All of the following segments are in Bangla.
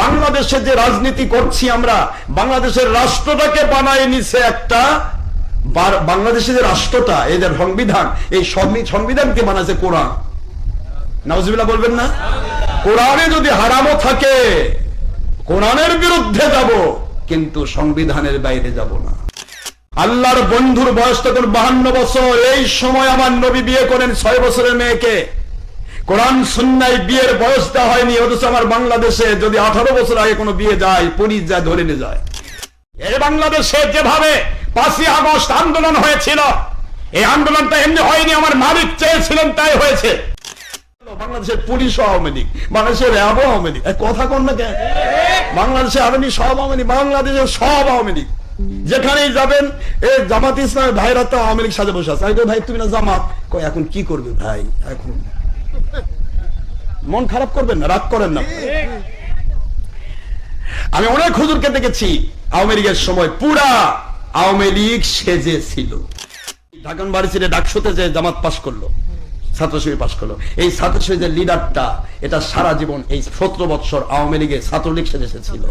বাংলাদেশে যে রাজনীতি করছি আমরা, বাংলাদেশের রাষ্ট্রটাকে বানায় নিছে একটা বাংলাদেশের যে রাষ্ট্রটা, এদের সংবিধান, এই সংবিধানকে বানাচ্ছে কোরআন। নাউজুবিল্লাহ বলবেন না? কোরআনে যদি হারামও থাকে, কোরআনের বিরুদ্ধে যাব, কিন্তু সংবিধানের বাইরে যাব না। আল্লাহর বন্ধুর বয়স তখন বাহান্ন বছর। এই সময় আমার নবী বিয়ে করেন ছয় বছরের মেয়েকে। কোরআন সুন্নায় বিয়ের বয়সটা হয়নি, অথচ আমার বাংলাদেশে যদি আঠারো বছর আগে কোনো বিয়ে যায়, পুলিশ যায়, ধরে নিয়ে যায়। এই বাংলাদেশে যেভাবে পাঁচই আগস্ট আন্দোলন হয়েছিল, এই আন্দোলনটা এমনি হয়নি, আমার মালিক চেয়েছিলেন তাই হয়েছে। বাংলাদেশের পুলিশ আওয়ামী লীগ, বাংলাদেশের র্যাব আওয়ামী লীগ কথা কন না কেন বাংলাদেশের আওয়ামী সব আওয়ামী লীগ, বাংলাদেশের সব আওয়ামী লীগ। যেখানেই যাবেন, এ জামাত ইসলামের ভাইরা তো আওয়ামী লীগ সাজে বসে আছে। ভাই, তুমি না জামাত? এখন কি করবে ভাই? এখন মন খারাপ করবেন না, রাগ করেন না। আমি অনেক হুজুরকে দেখেছি, আওয়ামী লীগের সময় পুরা আওয়ামী লীগ সেজে ছিল ঢাকান বাড়ি ছেড়ে ডাকশোতে যে জামাত পাশ করল পাশ করল, এই লিডারটা এটা সারা জীবন এই সতেরো বৎসর আওয়ামী লীগে ছাত্রলীগ সেজে ছিল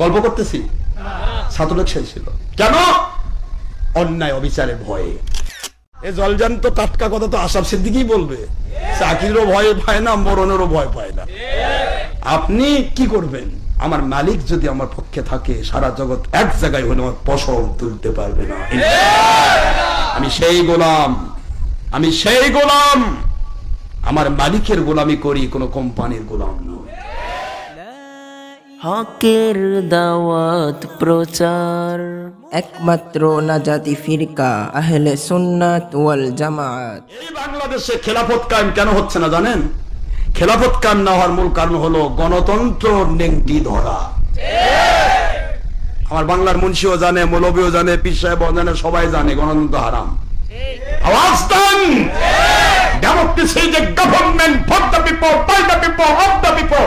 গল্প করতেছি? ছাত্রলীগ সেজেছিল। কেন? অন্যায় অবিচারের ভয়ে। এ জলজান্ত টাটকা কথা তো আসাম সিদ্দিকই বলবে। চাকরিরও ভয় পায় না, মরণেরও ভয় পায় না। আপনি কি করবেন? আমার মালিক যদি আমার পক্ষে থাকে, সারা জগৎ এক জায়গায় হলে আমার পশম তুলতে পারবে না। আমি সেই গোলাম। আমি সেই গোলাম। আমার মালিকের গোলামি করি, কোনো কোম্পানির গোলাম নয়। হকের দাওয়াত প্রচার। একমাত্র নাজাতি ফিরকা আহলে সুন্নাত ওয়াল জামাত। এই বাংলাদেশে খেলাফত কায়েম কেন হচ্ছে না জানেন? খেলাফত কায়েম না হওয়ার মূল কারণ হলো গণতন্ত্র নেংটি ধরা। আমার বাংলার মুন্সিও জানে মৌলবীও জানে পীর সাহেবও জানে সবাই জানে গণতন্ত্র হারাম। আওয়াজ দেন! Is a government for the people, by the people, of the people.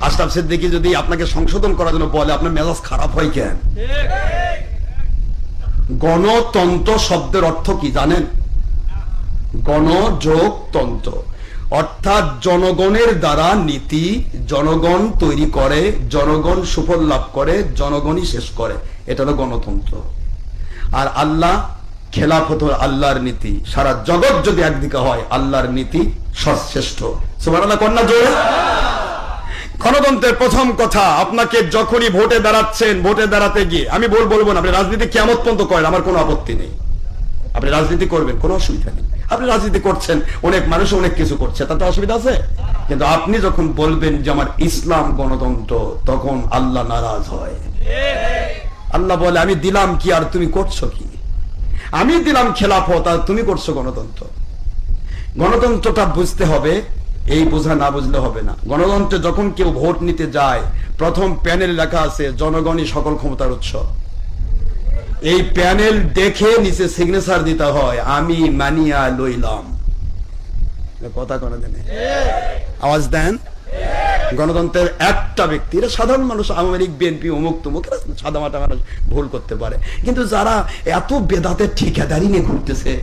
Ashraf Siddiqui যদি আপনাকে সংশোধন করার জন্য বলে, আপনার মেজাজ খারাপ হয় কেন? গণতন্ত্র শব্দের অর্থ কি জানেন? গণযোগ তন্ত্র অর্থাৎ জনগণের দ্বারা নীতি জনগণ তৈরি করে, জনগণ সুফল লাভ করে, জনগণই শেষ করে। এটা হলো গণতন্ত্র। আর আল্লাহ খেলাফত আল্লাহর নীতি। সারা জগৎ যদি একদিকে হয়, আল্লাহর নীতি সর্বশ্রেষ্ঠ। সুবহানাল্লাহ কন্যা জোরে? গণতন্ত্রের প্রথম কথা, আপনাকে যখনই ভোটে দাঁড়াচ্ছেন ভোটে দাঁড়াতে গিয়ে, আমি বল, বলব না, আপনি রাজনীতি কেমন পর্যন্ত করেন, আমার কোনো আপত্তি নেই। আপনি রাজনীতি করবেন, কোনো অসুবিধা নেই। আপনি রাজনীতি করছেন, অনেক মানুষ অনেক কিছু করছে, তাতে অসুবিধা আছে। কিন্তু আপনি যখন বলবেন যে আমার ইসলাম গণতন্ত্র, তখন আল্লাহ নারাজ হয়। আল্লাহ বলে, আমি দিলাম কি, আর তুমি করছ কি? আমি দিলাম খেলাফত, আর তুমি করছ গণতন্ত্র। গণতন্ত্রটা বুঝতে হবে এই বোঝা না বুঝলে হবে না। গণতন্ত্রে যখন কেউ ভোট নিতে যায়, প্রথম প্যানেল লেখা আছে, জনগণই সকল ক্ষমতার উৎস। এই প্যানেল দেখে নিচে সিগনেচার দিতে হয়, আমি মানিয়া লইলাম। কথা কোনো দেনে আওয়াজ দেন? গণতন্ত্রের একটা ব্যক্তি, এরা সাধারণ মানুষ, আওয়ামী বিএনপি, অমুক তমুক, এরা সাদামাটা মানুষ, ভুল করতে পারে। কিন্তু যারা এত বেদাতের ঠিকাদারি নিয়ে ঘুরতেছে,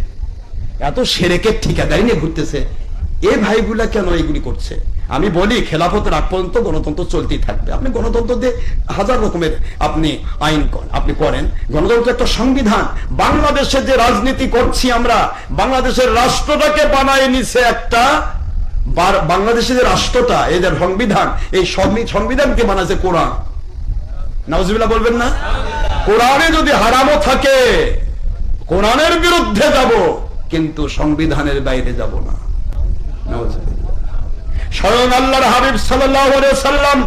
এত সেরেকের ঠিকাদারি নিয়ে ঘুরতেছে এ ভাইগুলা কেন এগুলি করছে? আমি বলি, খেলাফতের আগ পর্যন্ত গণতন্ত্র চলতেই থাকবে। আপনি গণতন্ত্র দিয়ে হাজার রকমের আপনি আইন আপনি করেন। গণতন্ত্র একটা সংবিধান। বাংলাদেশে যে রাজনীতি করছি আমরা, বাংলাদেশের রাষ্ট্রটাকে বানায় নিছে একটা বাংলাদেশের যে রাষ্ট্রটা এই যে সংবিধান, এই সংবি- সংবিধানকে বানাচ্ছে কোরআন। নাউজুবিল্লাহ বলবেন না? কোরআনে যদি হারামও থাকে, কোরআনের বিরুদ্ধে যাব, কিন্তু সংবিধানের বাইরে যাব না। স্বয়ং আল্লাহর হাবিব সাল্লাম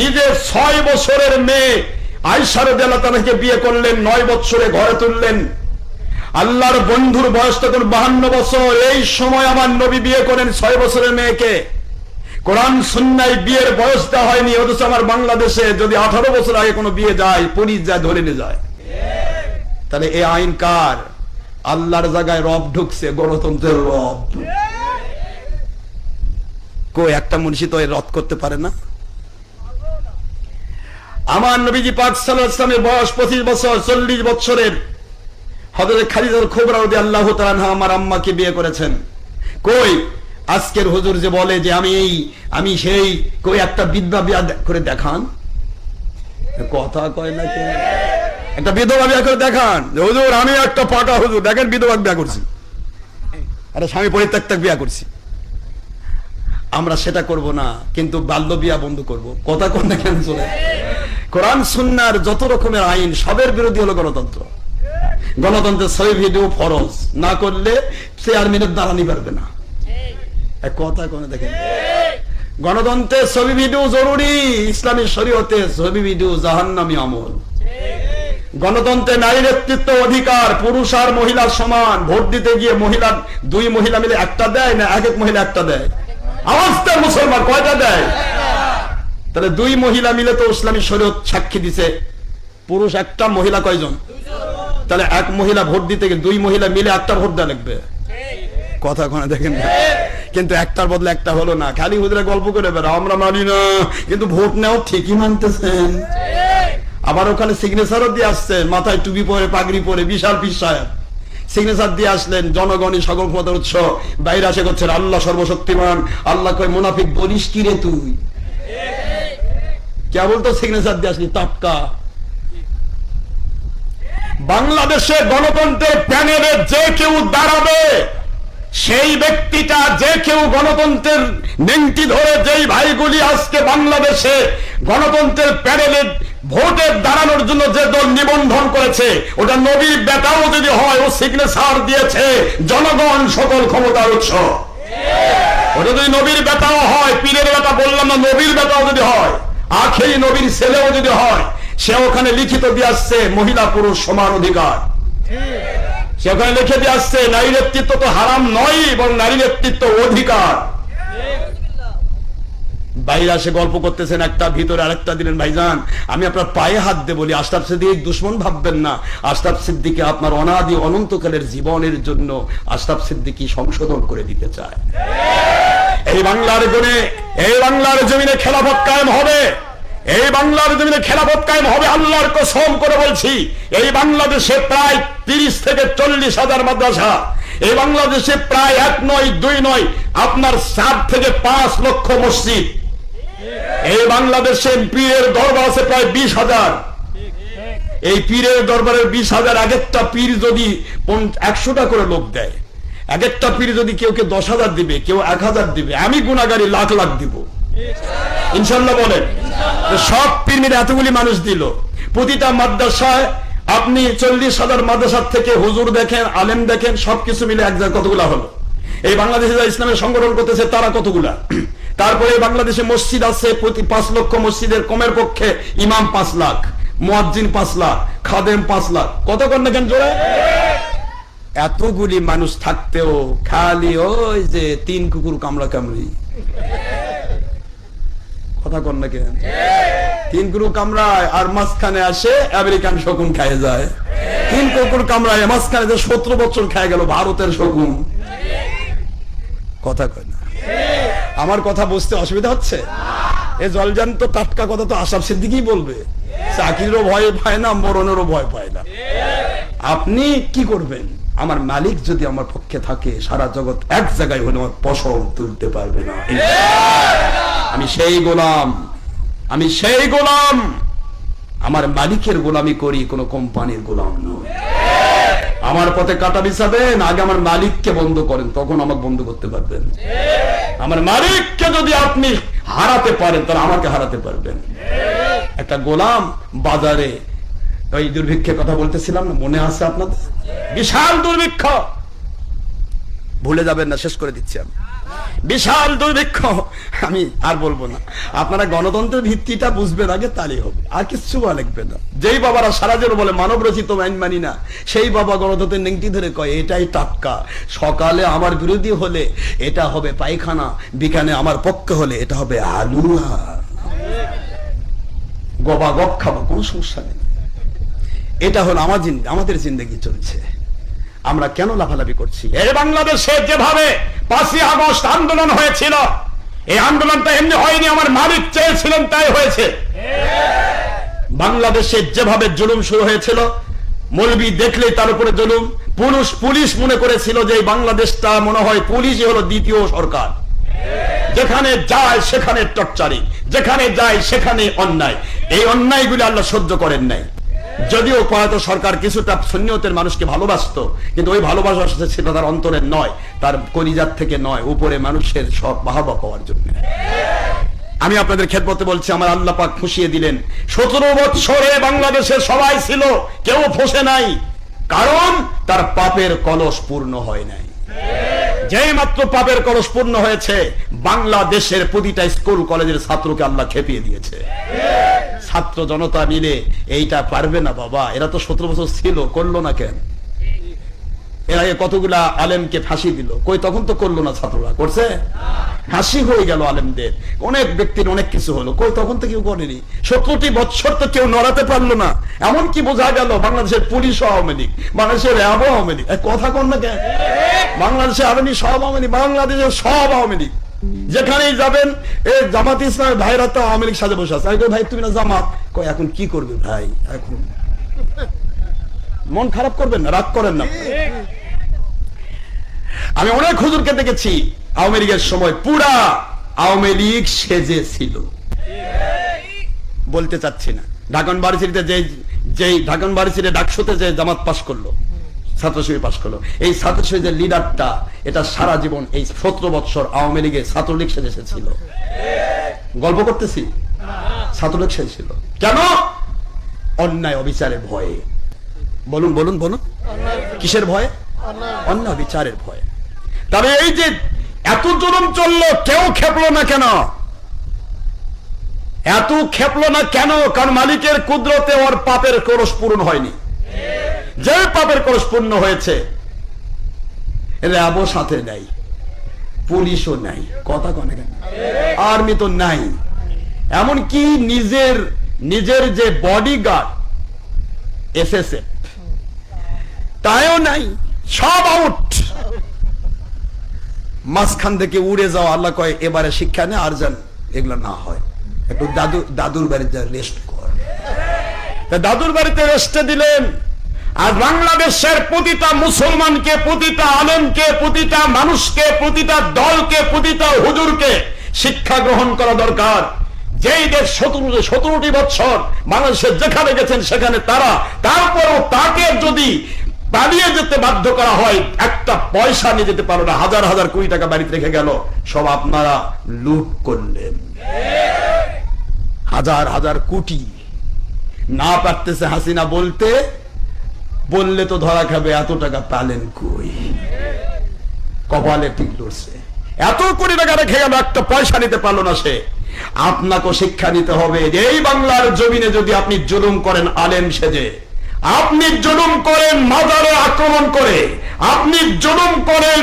নিজে ছয় বছরের মেয়ে আয়সার দেলাতানাকে বিয়ে করলেন, নয় বছরে ঘরে তুললেন। আল্লাহর বন্ধুর বয়স তখন বাহান্ন বছর। এই সময় আমার নবী বিয়ে করেন ছয় বছরের মেয়েকে। কোরআন সুন্নায় বিয়ের বয়স দেওয়া হয়নি, অথচ আমার বাংলাদেশে যদি আঠারো বছর আগে কোনো বিয়ে যায়, পুলিশ যায়, ধরে নিয়ে যায়। তাহলে এই আইন কার? আল্লাহর জায়গায় রব ঢুকছে, গণতন্ত্রের রব। কই একটা মুন্সি তো রদ করতে পারে না। আমার নবীজি সাল্লাল্লাহু আলাইহি ওয়াসাল্লামের বয়স পঁচিশ বছর, চল্লিশ বছরের। হজরত খালিদার খোবরা রদি আল্লাহ তাআলা আমার আম্মাকে বিয়ে করেছেন। কই? আজকের হুজুর যে বলে যে আমি এই, আমি সেই, কই একটা বিধবা বিয়া করে দেখান? কথা কয় না একটা বিধবা বিয়া করে দেখান। হুজুর, আমি একটা পাকা হুজুর, দেখেন বিধবা বিয়া করছি। আরে স্বামী পরিত্যাগ বিয়া করছি। আমরা সেটা করব না, কিন্তু বাল্য বিয়া বন্ধ করব। কথা কোন না চলে কোরআন, সুন্নার যত রকমের আইন, সবের বিরোধী হলো গণতন্ত্র। গণতন্ত্রের ছবি, ভিডিও, ফরজ। না করলে চেয়ারম্যানের দাঁড়ানি পারবে না। কথা কোনে দেখেন? গণতন্ত্রের ছবি, ভিডিও জরুরি। ইসলামী শরীয়তে ছবি, ভিডিও জাহান্নামী আমল। গণতন্ত্রে নারী নেতৃত্ব অধিকার, পুরুষ আর মহিলার সমান। ভোট দিতে গিয়ে মহিলা, দুই মহিলা মিলে একটা দেয় না এক এক মহিলা একটা দেয়? আওয়াজ দেয় মুসলমান কয়টা দেয়? তাহলে দুই মহিলা মিলে তো ইসলামী শরীয়ত সাক্ষী দিছে। পুরুষ একটা, মহিলা কয়জন? তাহলে এক মহিলা ভোট দিতে গিয়ে দুই মহিলা মিলে একটা ভোট দেওয়া লাগবে। কথা কোনে দেখেন না। কিন্তু একটার বদলে একটা হলো না। খালি হুজুরা গল্প করে বেড়া আমরা মানি না। কিন্তু ভোট নেও ঠিকই মানতেছেন। আবার ওখানে সিগনেচারও দিয়ে আসছেন মাথায় টুপি পরে, পাগড়ি পরে, বিশাল পিস সাহেব। সিগনেচার দিয়ে আসলেন জনগণই সকল ক্ষমতার উৎস। বাইরে আসে করছেন আল্লাহ সর্বশক্তিমান। আল্লাহ কয়, মুনাফিক বলিস কি রে তুই? কেবল তো সিগনেচার দিয়ে আসলি, টাটকা। বাংলাদেশে গণতন্ত্রের প্যানেলে যে কেউ দাঁড়াবে, সেই ব্যক্তিটা যে কেউ গণতন্ত্রের নেংটি ধরে যেই ভাইগুলি আজকে বাংলাদেশে গণতন্ত্রের প্যানেলে ভোটে দাঁড়ানোর জন্য যে দল নিবন্ধন করেছে, ওটা নবীর বেটাও যদি হয়, ও সিগনেচার দিয়েছে জনগণ সকল ক্ষমতার উৎস। ওটা যদি নবীর বেটাও হয়, পীরের বেটা বললাম না, নবীর বেটাও যদি হয়, আখেরি নবীর ছেলেও যদি হয়, সে ওখানে লিখিত দিয়ে আসছে, মহিলা পুরুষ সমান অধিকার। সে ওখানে লিখে দিয়ে আসছে নারী নেতৃত্ব তো হারাম নয় এবং নারী নেতৃত্ব অধিকার। বাইরে আসে গল্প করতেছেন একটা, ভিতরে আরেকটা দিলেন, ভাইজান, আমি আপনার পায়ে হাত দিয়ে বলি, আশরাফ সিদ্দিক দুশ্মন ভাববেন না। আশরাফ সিদ্দিকে আপনার অনাদি অনন্তকালের জীবনের জন্য আশরাফ সিদ্দিকি সংশোধন করে দিতে চায়। এই বাংলার জমিনে, এই বাংলার জমিনে খেলাফত কায়েম হবে। এই বাংলার জমিনে খেলাফত কায়েম হবে, আল্লাহর কসম করে বলছি। এই বাংলাদেশে প্রায় তিরিশ থেকে চল্লিশ হাজার মাদ্রাসা। এই বাংলাদেশে প্রায় এক নয়, দুই নয়, আপনার সাত থেকে পাঁচ লক্ষ মসজিদ। এই বাংলাদেশে পীরের দরবার আছে প্রায় বিশ হাজার। এই পীরের দরবারের বিশ হাজার এক একটা পীর যদি একশোটা করে লোক দেয় এক একটা পীর যদি কেউ কে দশ হাজার দিবে, কেউ এক হাজার দিবে, আমি গুণাগারি লাখ লাখ দিব। ইনশাল্লাহ বলেন সব পীর মিলে এতগুলি মানুষ দিল। প্রতিটা মাদ্রাসায় আপনি চল্লিশ হাজার মাদ্রাসার থেকে হুজুর দেখেন, আলেম দেখেন, সবকিছু মিলে এক জায়গায় কতগুলা হলো? এই বাংলাদেশে যারা ইসলামের সংগঠন করতেছে, তারা কতগুলা? তারপরে বাংলাদেশে মসজিদ আছে, প্রতি পাঁচ লক্ষ মসজিদের কমের পক্ষে ইমাম পাঁচ লাখ, মুয়াজ্জিন পাঁচ লাখ, খাদেম পাঁচ লাখ। কত না কেন জোরে? এতগুলি মানুষ থাকতেও খালি ওই যে তিন কুকুর কামড়া কামড়ি। কথা কর না কেন? তিন কুকুর কামড়ায় আর মাঝখানে আসে আমেরিকান শকুন খায় যায়। তিন কুকুর কামড়ায় মাঝখানে যে সতেরো বছর খায় গেল ভারতের শকুন। কথা কয় না। আমার কথা বুঝতে অসুবিধা হচ্ছে? এ জলজান্ত টাটকা কথা তো আশাব সিদ্দিকই বলবে। চাকরিরও ভয় পায় না, মরণেরও ভয় পায় না। আপনি কি করবেন? আমার মালিক যদি আমার পক্ষে থাকে, সারা জগৎ এক জায়গায় হলে আমার ফসল তুলতে পারবে না। আমি সেই গোলাম। আমি সেই গোলাম। আমার মালিকের গোলামি করি, কোনো কোম্পানির গোলাম নয়। আমার পথে কাটা বিছাবেন, আগে আমার মালিককে বন্ধ করেন, তখন আমাকে বন্ধ করতে পারবেন। আমার মালিককে যদি আপনি হারাতে পারেন, তাহলে আমাকে হারাতে পারবেন। একটা গোলাম বাজারে, ওই দুর্ভিক্ষের কথা বলতেছিলাম না, মনে আছে আপনাদের? বিশাল দুর্ভিক্ষ! ভুলে যাবেন না, শেষ করে দিচ্ছি আমি। বিশাল দুর্ভিক্ষ। আমি আর বলব না। আপনারা গণতন্ত্রের ভিত্তিটা বুঝবেন আগে, তাহলেই হবে। আর কিচ্ছু লাগবে না। যেই বাবারা সারা জীবন বলে, মানব রচিত আইন মানি না। সেই বাবা গণতন্ত্রের নেংটি ধরে কয়, এটাই টাক্কা সকালে আমার বিরোধী হলে এটা হবে পায়খানা বিকানে আমার পক্ষে হলে এটা হবে আলুয়া গবা গপ খাব, কোনো সমস্যা নেই। এটা হলো আমার আমাদের জিন্দগি চলছে। আমরা কেন লাফালাফি করছি? বাংলাদেশে যেভাবে পাঁচই আগস্ট আন্দোলন হয়েছিল, এই আন্দোলনটা এমনি হয়নি, আমার মালিক চেয়েছিলেন তাই হয়েছে। বাংলাদেশে যেভাবে জুলুম শুরু হয়েছিল, মলবি দেখলে তার উপরে জুলুম। পুরুষ, পুলিশ মনে করেছিল যে বাংলাদেশটা মনে হয় পুলিশই হলো দ্বিতীয় সরকার। যেখানে যায় সেখানে টর্চারি, যেখানে যায় সেখানে অন্যায়। এই অন্যায়গুলি আল্লাহ সহ্য করেন নাই। যদিও পলাত সরকার কিছুটা সৈন্যতের মানুষকে ভালোবাসতো, কিন্তু ওই ভালোবাসা ছিল তার অন্তরের নয়, তার কলিজার থেকে নয়, উপরে মানুষের সব বাহবা পাওয়ার জন্য। আমি আপনাদের খেদমতে বলছি, আমার আল্লাহ পাক খুশিয়ে দিলেন। সতেরো বছরে বাংলাদেশে সবাই ছিল, কেউ ফসে নাই, কারণ তার পাপের কলস পূর্ণ হয় নাই। যে মাত্র পাপের কলস পূর্ণ হয়েছে, বাংলাদেশের প্রতিটা স্কুল, কলেজের ছাত্রকে আল্লাহ খেপিয়ে দিয়েছে। ছাত্র জনতা মিলে এইটা পারবে না বাবা। এরা তো সতেরো বছর ছিল, করল না কেন? এর আগে কতগুলা আলেমকে ফাঁসি দিল? কই, তখন তো করল না ছাত্ররা। করছে? হাসি হয়ে গেল আলেমদের। অনেক ব্যক্তির অনেক কিছু হলো। কই, তখন তো কেউ করেনি। সত্তরটি বছর তো কেউ নড়াতে পারল না। এমন কি বোঝা গেল বাংলাদেশের পুলিশ আওয়ামী লীগ, বাংলাদেশের র্যাবও আওয়ামী লীগ। কথা কন না কেন? বাংলাদেশের আর্মি সব আওয়ামী লীগ, বাংলাদেশের সব আওয়ামী লীগ। যেখানেই যাবেন এ জামাত ইসলামের ভাইরা তো আওয়ামী লীগ সাজে বসে আছে। ভাই, তুমি না জামাত? কয়, এখন কি করবে ভাই, এখন মন খারাপ করবেন না, রাগ করেন না। আমি অনেক হুজুরকে দেখেছি, আওয়ামী লীগের সময় পুরা আওয়ামী লীগ সেজে ছিল বলতে চাচ্ছি না। ঢাকন বাড়িতে যে যেই ঢাকন বাড়িতে ডাকসুতে যে জামাত পাশ করল ছাত্রশিবি পাশ করল। এই ছাত্রশিবি যে লিডারটা এটা সারা জীবন এই সতেরো বৎসর আওয়ামী লীগে ছাত্রলীগ সেজে ছিল গল্প করতেছি? ছাত্রলীগ সেজেছিল। কেন? অন্যায় অবিচারের ভয়ে। বলুন বলুন বলুন। কিসের ভয়ে? অন্যায় বিচারের ভয়ে। তবে এই যে এত জুলুম চলল, কেউ খেপলো না কেন? এত খেপলো না কেন? কারণ মালিকের কুদরতে ওর পাপের করস পূরণ হয়নি। যে পাপের করস পূর্ণ হয়েছে, র্যাবও সাথে নাই, পুলিশও নাই, কথা কনে কেন? আর্মি তো নাই। এমনকি নিজের নিজের যে বডিগার্ড এসএসএফ, তাইও নাই, সব আউট মাঝখান থেকে উড়ে যাওয়া আল্লাহ কয়, এবারে শিক্ষা নেই আর যান এগুলো না হয়। একটু দাদু, দাদুর বাড়িতে রেস্ট কর। দাদুর বাড়িতে রেস্টে দিলেন আর বাংলাদেশের প্রতিটা মুসলমানকে, প্রতিটা আলেমকে, প্রতিটা মানুষকে, প্রতিটা দলকে, প্রতিটা হুজুরকে শিক্ষা গ্রহণ করা দরকার। যেই দেশ সতেরো, সতেরোটি বছর বাংলাদেশের যেখানে গেছেন সেখানে তারা, তারপরও তাকে যদি পালিয়ে যেতে বাধ্য করা হয়, একটা পয়সা নিয়ে যেতে পারো না, হাজার হাজার কোটি টাকা বাড়িতে রেখে গেল, সব আপনারা লুট করলেন। হাজার হাজার কোটি। না পারতেছে হাসিনা বলতে বললে তো ধরা খাবে, এত টাকা পালেন কই? কপালে টিক লড়ছে এত কোটি টাকা রেখে গেল, একটা পয়সা নিতে পারল না সে। আপনাকে শিক্ষা নিতে হবে যে, এই বাংলার জমিনে যদি আপনি জুলুম করেন, আলেম সেজে, আপনি জুলুম করেন, মাজারে আক্রমণ করে, আপনি জুলুম করেন,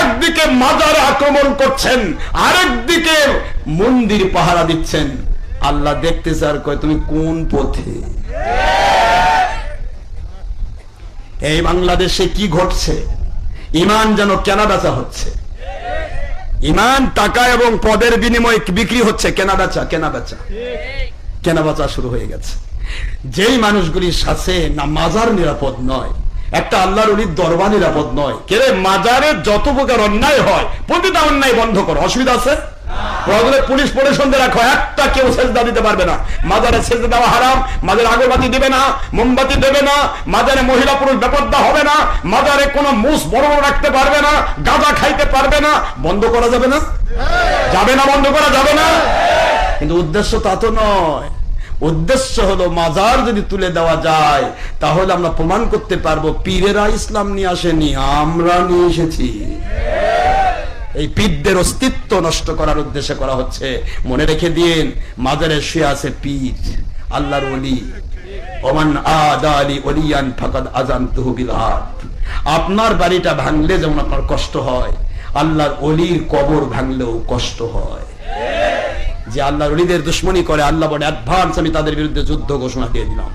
একদিকে মাজারে আক্রমণ করছেন, আরেকদিকে মন্দির পাহারা দিচ্ছেন। আল্লাহ দেখতে স্যার কয়, তুমি কোন পথে? এই বাংলাদেশে কি ঘটছে? ইমান যেন কেনা বেচা হচ্ছে। ইমান, টাকা এবং পদের বিনিময়ে বিক্রি হচ্ছে, কেনা বেচা কেনা বেচা। কেনা বেচা শুরু হয়ে গেছে। যেই মানুষগুলির সাথে না মাজার নিরাপদ নয়, একটা আল্লাহর উলির দরবার নিরাপদ নয় কেরে মাজারে যত প্রকার অন্যায় হয়, প্রতিটা অন্যায় বন্ধ করো। অসুবিধা আছে? পুলিশ পরিশোধে রাখো, একটা কেউ সেজদা দিতে পারবে না। মাজারে সেজদা দেওয়া হারাম, মাজারে আগরবাতি দেবে না, মোমবাতি দেবে না, মাজারে মহিলা পুরুষ হবে না, মাজারে কোনো মুস বড় বড় রাখতে পারবে না, গাঁজা খাইতে পারবে না, বন্ধ করা যাবে না? যাবে না, বন্ধ করা যাবে না? কিন্তু উদ্দেশ্য তা তো নয়। উদ্দেশ্য হলো মাজার যদি তুলে দেওয়া যায়, তাহলে আমরা প্রমাণ করতে পারব, পীরেরা ইসলাম নিয়ে আসেনি, আমরা নিয়ে এসেছি। এই পীরদের অস্তিত্ব নষ্ট করার উদ্দেশ্যে করা হচ্ছে। মনে রেখে দিন, মাজারে শুয়ে আছে পীর, আল্লাহর ওলি। ওমান আদা আলী ওলিয়ান ফাকাদ আজান তহবিল আপনার বাড়িটা ভাঙলে যেমন আপনার কষ্ট হয়, আল্লাহর অলির কবর ভাঙলেও কষ্ট হয়। যে আল্লাহর অলিদের দুশ্মনী করে, আল্লাহ বলে অ্যাডভান্স আমি তাদের বিরুদ্ধে যুদ্ধ ঘোষণা দিয়ে দিলাম।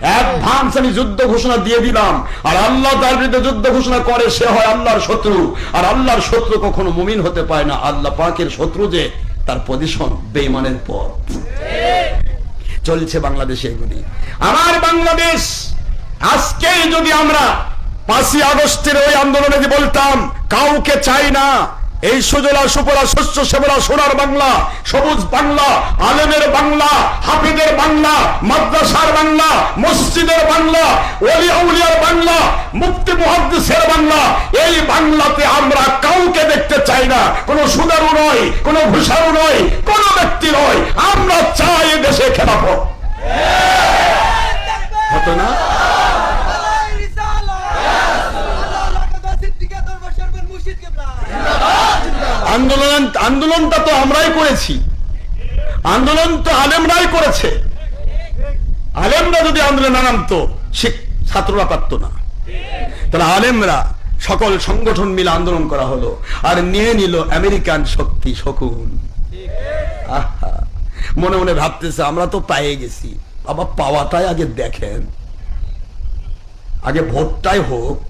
অ্যাডভান্স আমি যুদ্ধ ঘোষণা দিয়ে দিলাম। আর আল্লাহ তার বিরুদ্ধে যুদ্ধ ঘোষণা করে, সে হয় আল্লাহর শত্রু। আর আল্লাহর শত্রু কখনো মুমিন হতে পারে না। আল্লাহ পাকের শত্রু যে, তার পজিশন বেইমানের পথ। চলছে বাংলাদেশে এগুলি। আমার বাংলাদেশ আজকে যদি আমরা পাঁচই আগস্টের ওই আন্দোলনে বলতাম, কাউকে চাই না এই সুজলা সুপলা শস্য সেবলা সোনার বাংলা, সবুজ বাংলা, আলেমের বাংলা হাফিদের বাংলা, মাদ্রাসার বাংলা, মসজিদের বাংলা, ওলি আউলিয়ার বাংলা মুক্তি মুহাদ্দিসের বাংলা, এই বাংলাতে আমরা কাউকে দেখতে চাই না। কোনো সুদারু নয়, কোনো ভূষারু নয়, কোনো ব্যক্তি নয়। আমরা চাই দেশে খেলাফত হতো না? আন্দোলনটা তো আমরাই করেছি। আন্দোলন তো আলেমরাই করেছে। আলেমরা যদি আন্দোলন না সে ছাত্ররা পারত না। তাহলে আলেমরা সকল সংগঠন মিলে আন্দোলন করা হলো আর নিয়ে নিল আমেরিকান শক্তি শকুন। মনে মনে ভাবতেছে, আমরা তো পায়ে গেছি। বাবা, পাওয়াটাই আগে দেখেন। আগে ভোটটাই হোক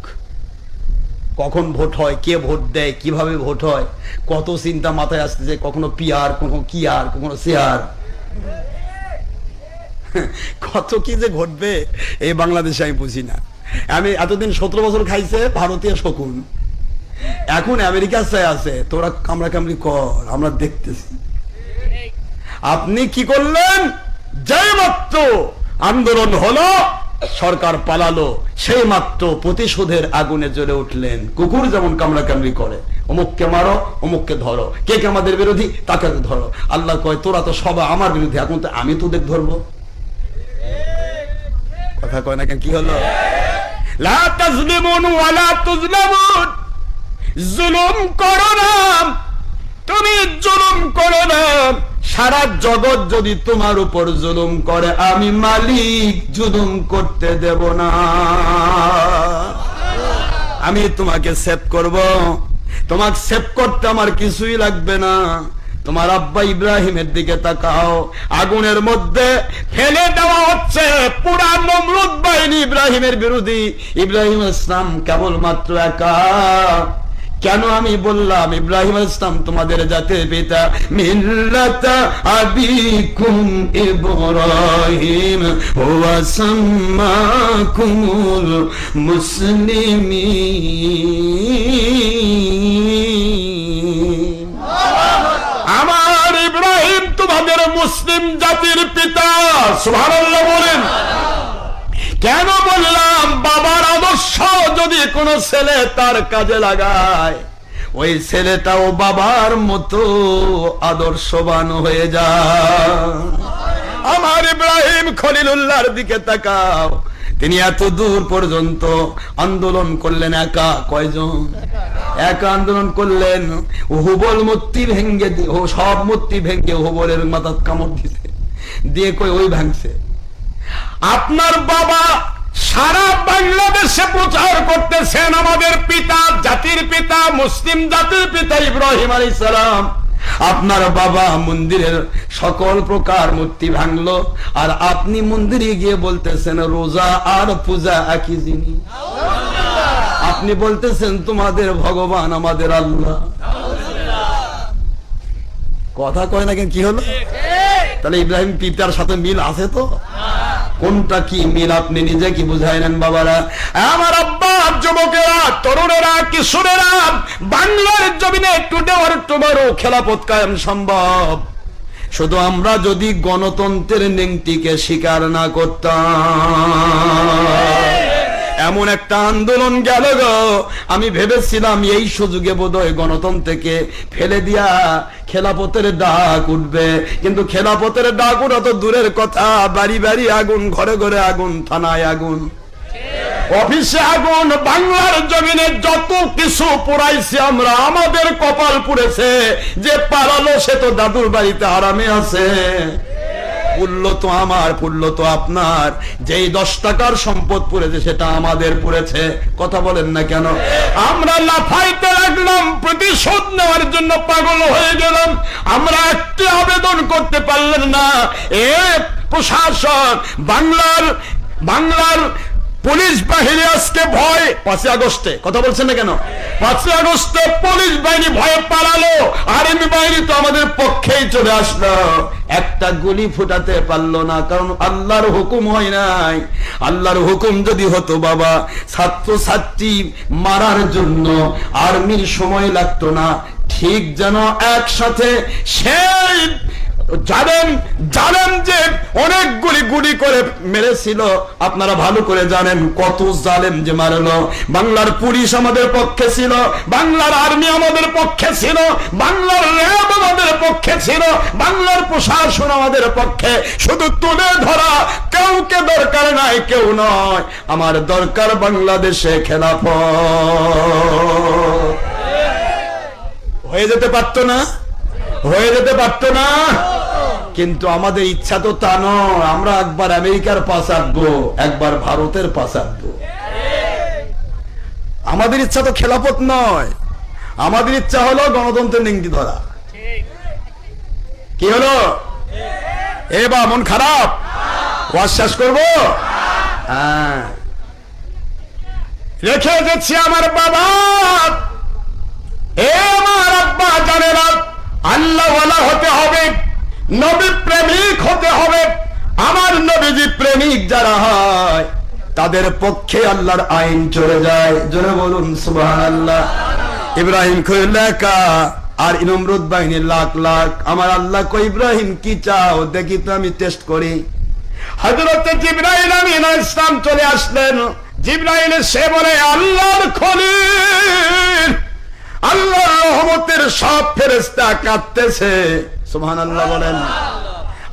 কখন ভোট হয়, কে ভোট দেয়, কীভাবে ভোট হয়, কত চিন্তা মাথায় আসতেছে কখনো পিয়ার কখনো কি আর, কখনো শেয়ার কত কি যে ঘটবে, এই বাংলাদেশে আমি বুঝি না। আমি এতদিন সতেরো বছর খাইছে ভারতীয় শকুন। এখন আমেরিকার চাই আছে, তোরা কামড়া কামড়ি কর, আমরা দেখতেছি। আপনি কি করলেন? যে মাত্র! আন্দোলন হলো সরকার পালালো সেই মাত্র প্রতিশোধের আগুনে জ্বলে উঠলেন। কুকুর যেমন কামড়া কামড়ি করে, অমুককে মারো, অমুককে ধরো। কে কে আমাদের বিরোধী? তাকে ধরো। আল্লাহ কয়, তোরা তো সবাই আমার বিরোধী, এখন তো আমি তোদের ধরবো। কথা কয় না কেন? কি হলো? জুলুম করো না। তুমি জুলুম করো না। সারা জগৎ যদি তোমার উপর জুলুম করে, আমি মালিক, জুলুম করতে দেব না। আমি তোমাকে সেভ করব। তোমাকে সেভ করতে আমার কিছুই লাগবে না। তোমার আব্বা ইব্রাহিমের দিকে তাকাও। আগুনের মধ্যে ফেলে দেওয়া হচ্ছে পুরা নমরুদ বাহিনী ইব্রাহিমের বিরোধী ইব্রাহিম ইসলাম কেবলমাত্র একা। কেন আমি বললাম, ইব্রাহিম ইসলাম তোমাদের জাতির পিতা, মিল্লাতা আবিকুম ইব্রাহিম, হুয়া সাম্মাকুমুল মুসলিমিন। আমার ইব্রাহিম তোমাদের মুসলিম জাতির পিতা, সুবহানাল্লাহ বলেন। কেন বললাম, বাবার কোনো ছেলে তার কাজে লাগায়। ওই ছেলেটাও বাবার মতো আদর্শবান হয়ে যায়। আমার ইব্রাহিম খলিলুল্লাহর দিকে তাকাও। তিনি এত দূর পর্যন্ত আন্দোলন করলেন একা কয়জন? একা আন্দোলন করলেন হুবল মূর্তি ভেঙ্গে সব মূর্তি ভেঙ্গে হুবলের মাথা কামড় দিছে দিয়ে কই ওই ভাঙছে। আপনার বাবা সারা বাংলাদেশে প্রচার করতেছেন আমাদের পিতা জাতির পিতা মুসলিম জাতির পিতা ইব্রাহিম আলী সালাম। আপনার বাবা মন্দিরের সকল প্রকার মূর্তি ভাঙলো আর আপনি মন্দিরে গিয়ে বলতেছেন রোজা আর পূজা একই জিনিস। আপনি বলতেছেন তোমাদের ভগবান আমাদের আল্লাহ। কথা কয় না কেন? কি হলো? তাহলে ইব্রাহিম পিতার সাথে মিল আছে তো? কোনটা কি মিল আপনি নিজে কি বুঝাই নেন বাবারা? আমার আব্বা যুবকেরা, তরুণেরা, কিশোরেরা, বাংলার জমিনে একটু টুমারো খেলাপথ কায়েম সম্ভব। শুধু আমরা যদি গণতন্ত্রের নেংটিকে স্বীকার না করতাম। এমন একটা আন্দোলন গেল গো। আমি ভেবেছিলাম এই সুযোগে বোধহয় গণতন্ত্রকে ফেলে দিয়া খেলাপথের ডাক উঠবে। কিন্তু খেলাপথের ডাক উঠা তো দূরের কথা। বাড়ি বাড়ি আগুন, ঘরে ঘরে আগুন, থানায় আগুন। অফিসে আগুন, বাংলার জমিনে যত কিছু পুরাইছি আমরা, আমাদের কপাল পুড়েছে। যে পালালো সে তো দাদুর বাড়িতে আরামে আছে। পুল্য তো আমার পুল্য তো আপনার। যেই দশ টাকার সম্পদ পড়েছে, সেটা আমাদের পড়েছে। কথা বলেন না কেন? আমরা লাফাইতে লাগলাম, প্রতিশোধ নেওয়ার জন্য পাগল হয়ে গেলাম। আমরা একটি আবেদন করতে পারলেন না। এ প্রশাসন, বাংলার বাংলার পুলিশ বাহিনী আজকে ভয়। পাঁচই আগস্টে, কথা বলছেন না কেন? পাঁচই আগস্টে পুলিশ বাহিনী ভয়ে পালালো। আর্মি বাহিনী তো আমাদের পক্ষেই চলে আসলো। একটা গুলি ফুটাতে পারল না, কারণ আল্লাহর হুকুম হয় নাই। আল্লাহর হুকুম যদি হতো বাবা ছাত্র ছাত্রী মারার জন্য আর্মির সময় লাগতো না। ঠিক যেন একসাথে সেই জানেন জানেন যে অনেকগুলি গুলি করে মেরেছিল। আপনারা ভালো করে জানেন কত জালেম যে মারলো। বাংলার পুলিশ আমাদের পক্ষে ছিল, বাংলার আর্মি আমাদের পক্ষে ছিল, বাংলার র্যাব আমাদের পক্ষে ছিল, বাংলার প্রশাসন আমাদের পক্ষে। শুধু তুলে ধরা কাউকে দরকার নাই, কেউ নয়, আমার দরকার বাংলাদেশে খেলাফ হয়ে যেতে পারতো না? হয়ে যেতে পারতো না। কিন্তু আমাদের ইচ্ছা তো তা নয়। আমরা একবার আমেরিকার পাশ আঁকবো, একবার ভারতের পাশ আঁকবো। আমাদের ইচ্ছা তো খেলাপথ নয়। আমাদের ইচ্ছা হলো গণতন্ত্রের নিংটি ধরা। কি হলো? এ বা, মন খারাপ? শেষ করব? হ্যাঁ। রেখে যাচ্ছি আমার বাবা। এ আমার আব্বা জানেরা আল্লাহ হতে হবে, নবী প্রেমিক হতে হবে। আমার নবীজি প্রেমিক যারা হয়, তাদের পক্ষে আল্লাহর আইন চলে যায়। জোরে বলুন সুবহান আল্লাহ ইব্রাহিম খৈলাকা আর ইনমরুদ বাহিনীর লাখ লাখ। আমার আল্লাহ কই, ইব্রাহিম, কি চাও? দেখি তো আমি টেস্ট করি। হজরত জিব্রাইল আমিন ইসলাম চলে আসলেন। জিব্রাইল সে বলে, আল্লাহর খলিল আল্লাহর রহমতের সব ফেরেস্তা কাঁদতেছে। সুহান আল্লাহ বলেন।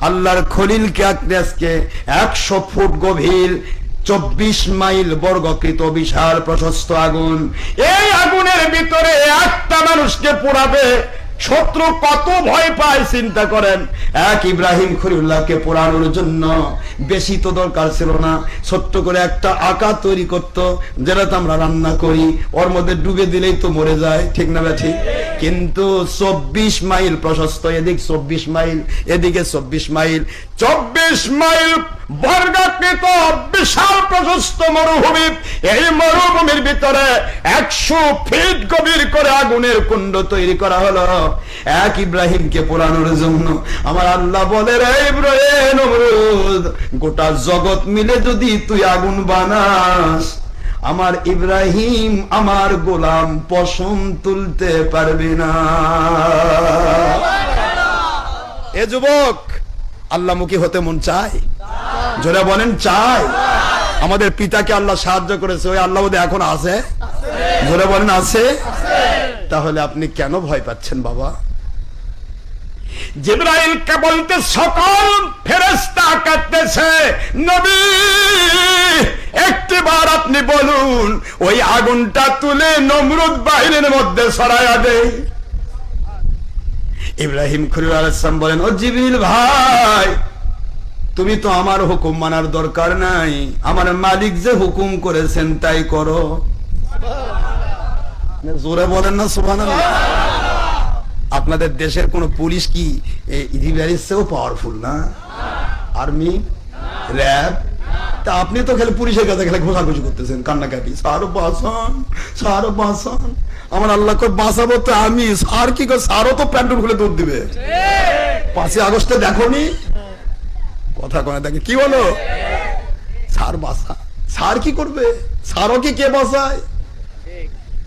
আল্লাহর খলিলকে আঁকতে আজকে একশো ফুট গভীর চব্বিশ মাইল বর্গকৃত বিশাল প্রশস্ত আগুন। এই আগুনের ভিতরে একটা মানুষকে পোড়াবে শত্রু কত ভয় পায়, চিন্তা করেন। এক ইব্রাহিম খরিউল্লাহকে পোড়ানোর জন্য বেশি তো দরকার ছিল না। ছোট্ট করে একটা আঁকা তৈরি করত যেটা তো আমরা রান্না করি। ওর মধ্যে ডুবে দিলেই তো মরে যায়, ঠিক না ব্যাঠি কিন্তু চব্বিশ মাইল প্রশস্ত, এদিক চব্বিশ মাইল, এদিকে চব্বিশ মাইল। চব্বিশ মাইল বর্গাকৃত বিশাল প্রশস্ত মরুভূমি। এই মরুভূমির ভিতরে একশো ফিট গভীর করে আগুনের কুণ্ড তৈরি করা হলো। এক ইব্রাহিমকে পোড়ানোর জন্য। আমার আল্লাহ বলে, রে ইব্রাহিম গোটা জগৎ মিলে যদি তুই আগুন বানাস, আমার ইব্রাহিম আমার গোলাম পশম তুলতে পারবি না। এ যুবক আল্লাহমুখী হতে মন চায়? জোরে বলেন চাই আমাদের পিতাকে আল্লাহ সাহায্য করেছে, ওই আল্লাহ বোধহয় এখন আছে? জোরে বলেন, আছে? তাহলে আপনি কেন ভয় পাচ্ছেন বাবা? জিব্রাইলকে বলতে সকল ফেরেস্তা কাটতেছে নবী, একটিবার আপনি বলুন, ওই আগুনটা তুলে নমরুদ বাহিনীর মধ্যে সরাইয়া দেয় ইব্রাহিম খলিল আলাইসালাম বলেন, ও জিবিল ভাই, তুমি তো আমার হুকুম মানার দরকার নাই। আমার মালিক যে হুকুম করেছেন তাই করো। জোরে বলেন না সুবান আপনাদের দেশের কোন পুলিশ কি ইদিবারির চেয়েও পাওয়ারফুল না? আর্মি র্যাব তা আপনি তো খেলে পুলিশের কাছে খেলে ঘোষাঘুষি করতেছেন, কান্নাকাটি। সার বাসন সার বাসন। আমার আল্লাহ কর বাঁচাবো তো আমি। সার কি করে সারও তো প্যান্টুল খুলে দৌড় দিবে। পাঁচই আগস্টে দেখো নি কথা কোনে দেখে কি বলো সার বাসা সার কি করবে? সারও কি কে বাসায়?